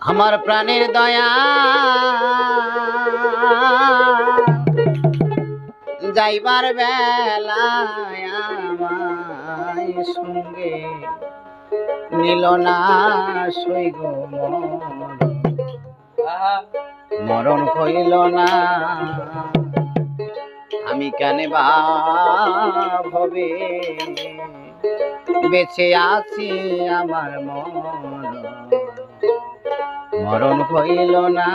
আমার প্রাণের দয়া। যাইবার বেলা আমায় সঙ্গে নিল না সৈগ মরণ। হইল না। আমি কানে বা বেঁচে আছি আমার মন। মরণ হইল না।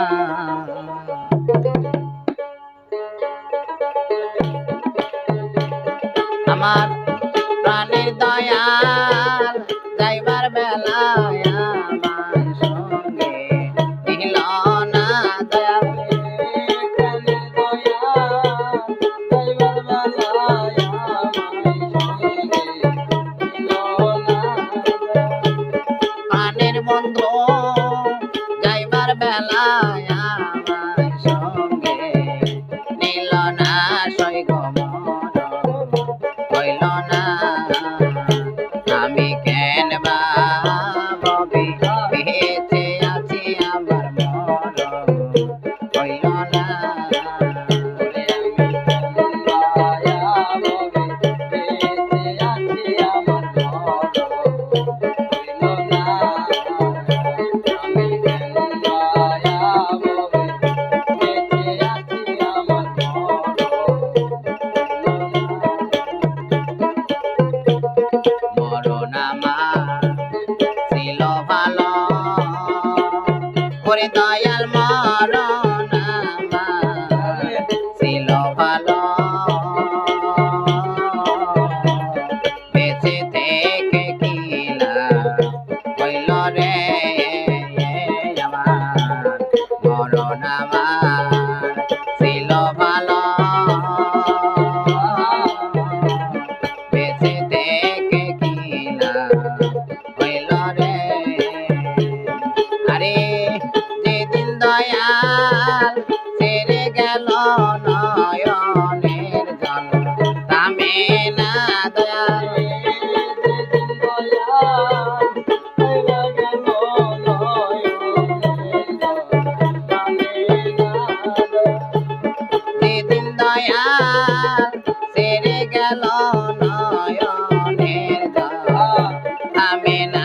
malo. Amen.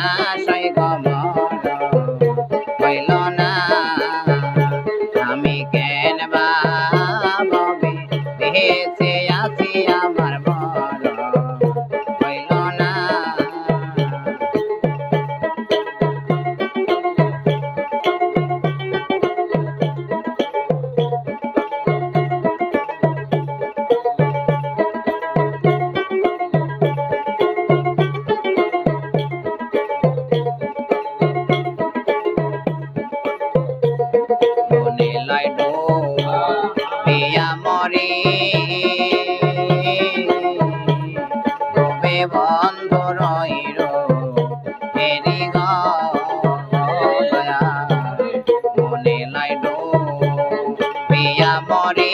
মরে রূপে বন্ধ রইল এরি গয়া। মনে লাইডো পিয়া মরে।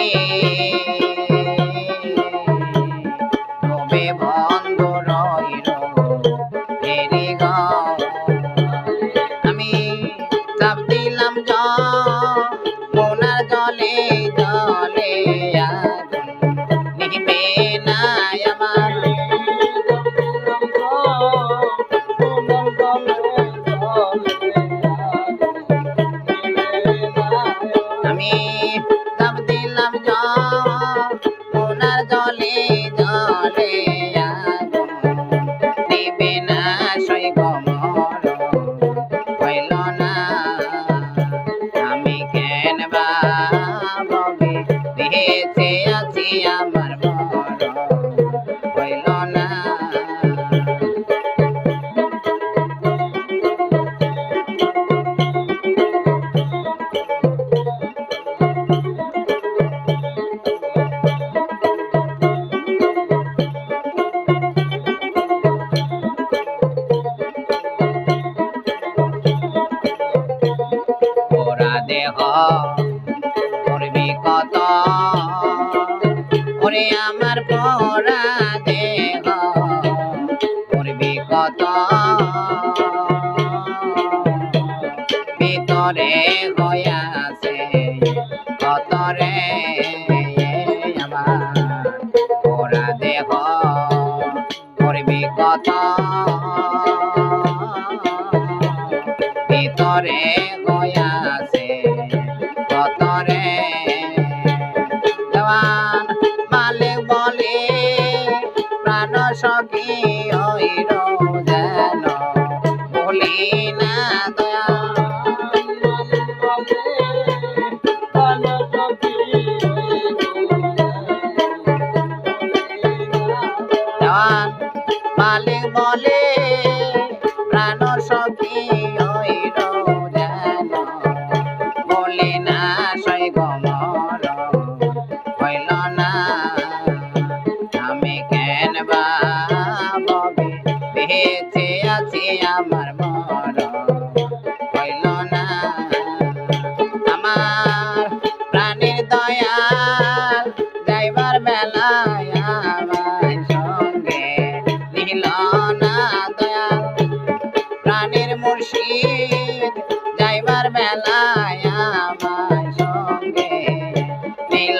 ভিতরে আমার ওরা দেহ করবি কত? ভিতরে গয়া প্রাণ সখী হইল যেন। বলি না, সই গমর হইল না। আমি কেন বা বেঁচে আছি আমার মর হইল না। আমার প্রাণীর দয়াল যাইবার বেলায়